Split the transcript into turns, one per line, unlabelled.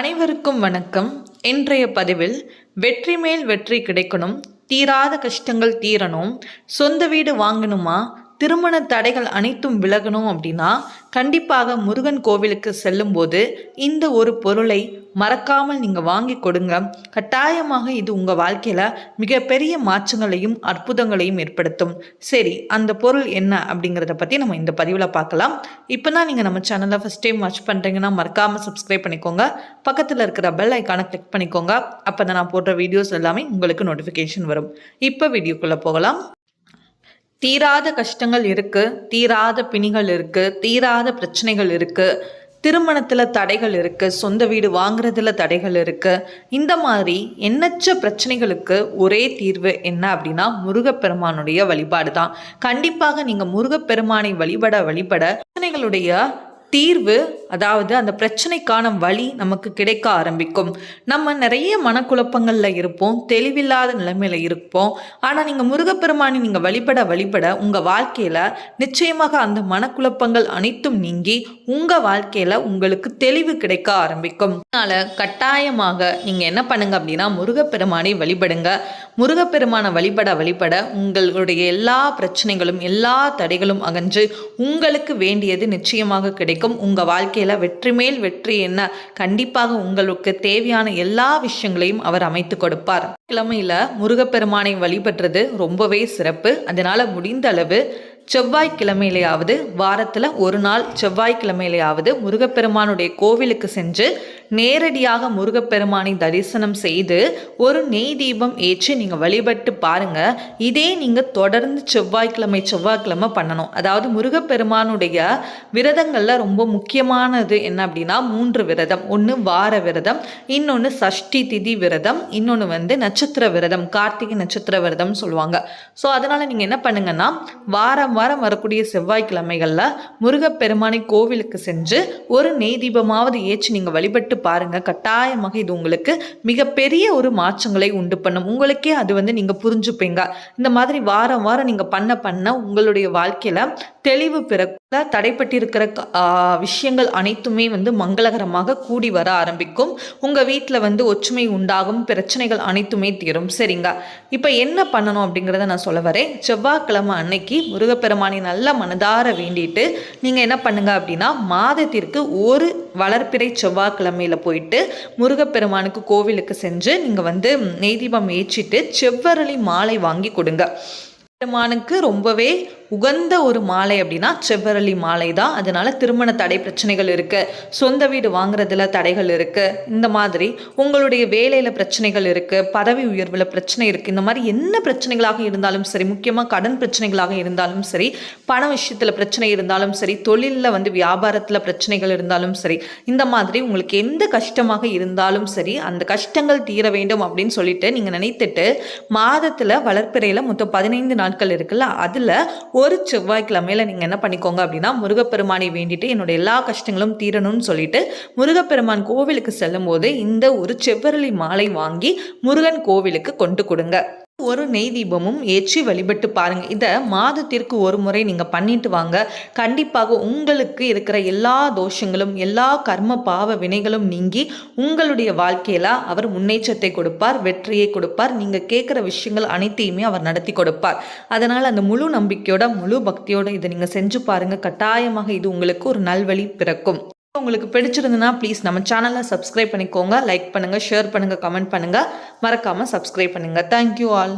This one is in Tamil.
அனைவருக்கும் வணக்கம். இன்றைய பதிவில் வெற்றி மேல் வெற்றி கிடைக்கணும் தீராத கஷ்டங்கள் தீரணும் சொந்த வீடு வாங்கணுமா திருமண தடைகள் அனைத்தும் விலகணும் அப்படின்னா கண்டிப்பாக முருகன் கோவிலுக்கு செல்லும்போது இந்த ஒரு பொருளை மறக்காமல் நீங்கள் வாங்கி கொடுங்க. கட்டாயமாக இது உங்கள் வாழ்க்கையில் மிகப்பெரிய மாற்றங்களையும் அற்புதங்களையும் ஏற்படுத்தும். சரி அந்த பொருள் என்ன அப்படிங்கிறத பற்றி நம்ம இந்த பதிவில் பார்க்கலாம். இப்போ தான் நீங்கள் நம்ம சேனலை ஃபஸ்ட் டைம் வாட்ச் பண்ணுறீங்கன்னா மறக்காமல் சப்ஸ்கிரைப் பண்ணிக்கோங்க. பக்கத்தில் இருக்கிற பெல் ஐக்கானை கிளிக் பண்ணிக்கோங்க. அப்போ தான் நான் போடுற வீடியோஸ் எல்லாமே உங்களுக்கு நோட்டிஃபிகேஷன் வரும். இப்போ வீடியோக்குள்ளே போகலாம். தீராத கஷ்டங்கள் இருக்கு தீராத பிணிகள் இருக்கு தீராத பிரச்சனைகள் இருக்கு திருமணத்தில் தடைகள் இருக்கு சொந்த வீடு வாங்குறதுல தடைகள் இருக்கு. இந்த மாதிரி எண்ணற்ற பிரச்சனைகளுக்கு ஒரே தீர்வு என்ன அப்படின்னா முருகப்பெருமானுடைய வழிபாடு தான். கண்டிப்பாக நீங்கள் முருகப்பெருமானை வழிபட வழிபட பிரச்சனைகளுடைய தீர்வு அதாவது அந்த பிரச்சனைக்கான வழி நமக்கு கிடைக்க ஆரம்பிக்கும். நம்ம நிறைய மனக்குழப்பங்களில் இருப்போம் தெளிவில்லாத நிலைமையில் இருப்போம். ஆனால் நீங்கள் முருகப்பெருமானை நீங்கள் வழிபட வழிபட உங்கள் வாழ்க்கையில் நிச்சயமாக அந்த மனக்குழப்பங்கள் அனைத்தும் நீங்கி உங்கள் வாழ்க்கையில் உங்களுக்கு தெளிவு கிடைக்க ஆரம்பிக்கும். அதனால் கட்டாயமாக நீங்கள் என்ன பண்ணுங்க அப்படின்னா முருகப்பெருமானை வழிபடுங்க. முருகப்பெருமானை வழிபட வழிபட உங்களுடைய எல்லா பிரச்சனைகளும் எல்லா தடைகளும் அகன்று உங்களுக்கு வேண்டியது நிச்சயமாக கிடைக்கும். உங்கள் வாழ்க்கையில் வெற்றி மேல் வெற்றி என்ன? கண்டிப்பாக உங்களுக்கு தேவையான எல்லா விஷயங்களையும் அவர் அமைத்து கொடுப்பார். கிழமையில் முருகப்பெருமானை வழிபடுறது ரொம்பவே சிறப்பு. அதனால் முடிந்த அளவு செவ்வாய்க்கிழமையிலையாவது வாரத்தில் ஒரு நாள் செவ்வாய்க்கிழமையிலேயாவது முருகப்பெருமானுடைய கோவிலுக்கு சென்று நேரடியாக முருகப்பெருமானை தரிசனம் செய்து ஒரு நெய் தீபம் ஏற்றி நீங்கள் வழிபட்டு பாருங்க. இதே நீங்கள் தொடர்ந்து செவ்வாய்க்கிழமை செவ்வாய்க்கிழமை பண்ணணும். அதாவது முருகப்பெருமானுடைய விரதங்களில் ரொம்ப முக்கியமானது என்ன அப்படின்னா மூன்று விரதம். ஒன்று வார விரதம் இன்னொன்று சஷ்டி திதி விரதம் இன்னொன்று வந்து நட்சத்திர விரதம் கார்த்திகை நட்சத்திர விரதம் சொல்லுவாங்க. ஸோ அதனால் நீங்கள் என்ன பண்ணுங்கன்னா வாரம் வாரம் வரக்கூடிய செவ்வாய்க்கிழமைகளில் முருகப்பெருமானை கோவிலுக்கு சென்று ஒரு நெய் தீபமாவது ஏற்றி நீங்கள் வழிபட்டு பாருங்கள் கட்டாயமாக இது உங்களுக்கு மிகப்பெரிய ஒரு மாற்றங்களை உண்டு பண்ணும். உங்களுக்கே அது வந்து நீங்கள் புரிஞ்சுப்பீங்க. இந்த மாதிரி வாரம் வாரம் நீங்கள் பண்ண பண்ண உங்களுடைய வாழ்க்கையில் தெளிவு பிறக்க தடைப்பட்டிருக்கிற விஷயங்கள் அனைத்துமே வந்து மங்களகரமாக கூடி வர ஆரம்பிக்கும். உங்கள் வீட்டில் வந்து ஒற்றுமை உண்டாகும். பிரச்சனைகள் அனைத்துமே தீரும். சரிங்க. இப்போ என்ன பண்ணணும் அப்படிங்கிறத நான் சொல்ல வரேன். செவ்வாய்க்கிழமை அன்னைக்கு முருகப்பெருமானை நல்ல மனதார வேண்டிட்டு நீங்கள் என்ன பண்ணுங்க அப்படின்னா மாதத்திற்கு ஒரு வளர்ப்பிறை செவ்வாய்க்கிழமையில் போயிட்டு முருகப்பெருமானுக்கு கோவிலுக்கு சென்று நீங்கள் வந்து நெய் தீபம் ஏற்றிட்டு செவ்வரளி மாலை வாங்கி கொடுங்க. பெருமானுக்கு ரொம்பவே உகந்த ஒரு மாலை அப்படின்னா செவ்வரளி மாலை தான். அதனால திருமண தடை பிரச்சனைகள் இருக்கு. சொந்த வீடு வாங்குறதுல தடைகள் இருக்கு. இந்த மாதிரி உங்களுடைய வேலையில பிரச்சனைகள் இருக்கு. பதவி உயர்வுல பிரச்சனை இருக்கு. இந்த மாதிரி என்ன பிரச்சனைகளாக இருந்தாலும் சரி முக்கியமாக கடன் பிரச்சனைகளாக இருந்தாலும் சரி பண விஷயத்துல பிரச்சனை இருந்தாலும் சரி தொழிலில் வந்து வியாபாரத்தில் பிரச்சனைகள் இருந்தாலும் சரி இந்த மாதிரி உங்களுக்கு எந்த கஷ்டமாக இருந்தாலும் சரி அந்த கஷ்டங்கள் தீர வேண்டும் அப்படின்னு சொல்லிட்டு நீங்கள் நினைத்துட்டு மாதத்தில் வளர்ப்பிறையில் மொத்தம் பதினைந்து நாட்கள் இருக்குல்ல அதில் ஒரு செவ்வாய்க்கிழமையில நீங்கள் என்ன பண்ணிக்கோங்க அப்படின்னா முருகப்பெருமானை வேண்டிட்டு என்னோட எல்லா கஷ்டங்களும் தீரணும்னு சொல்லிட்டு முருகப்பெருமான் கோவிலுக்கு செல்லும்போது இந்த ஒரு செவ்வரளி மாலை வாங்கி முருகன் கோவிலுக்கு கொண்டு கொடுங்க. ஒரு நெய் தீபமும் ஏற்றி வழிபட்டு பாருங்க. இதை மாதத்திற்கு ஒரு முறை நீங்கள் பண்ணிட்டு வாங்க. கண்டிப்பாக உங்களுக்கு இருக்கிற எல்லா தோஷங்களும் எல்லா கர்ம பாவ வினைகளும் நீங்கி உங்களுடைய வாழ்க்கையில அவர் முன்னேற்றத்தை கொடுப்பார் வெற்றியை கொடுப்பார். நீங்கள் கேட்குற விஷயங்கள் அனைத்தையுமே அவர் நடத்தி கொடுப்பார். அதனால் அந்த முழு நம்பிக்கையோட முழு பக்தியோட இதை நீங்கள் செஞ்சு பாருங்க. கட்டாயமாக இது உங்களுக்கு ஒரு நல்வழி பிறக்கும். உங்களுக்கு பிடிச்சிருந்துன்னா ப்ளீஸ் நம்ம சேனலை சப்ஸ்கிரைப் பண்ணிக்கோங்க லைக் பண்ணுங்கள் ஷேர் பண்ணுங்கள் கமெண்ட் பண்ணுங்கள் மறக்காமல் சப்ஸ்கிரைப் பண்ணுங்கள் தேங்க்யூ ஆல்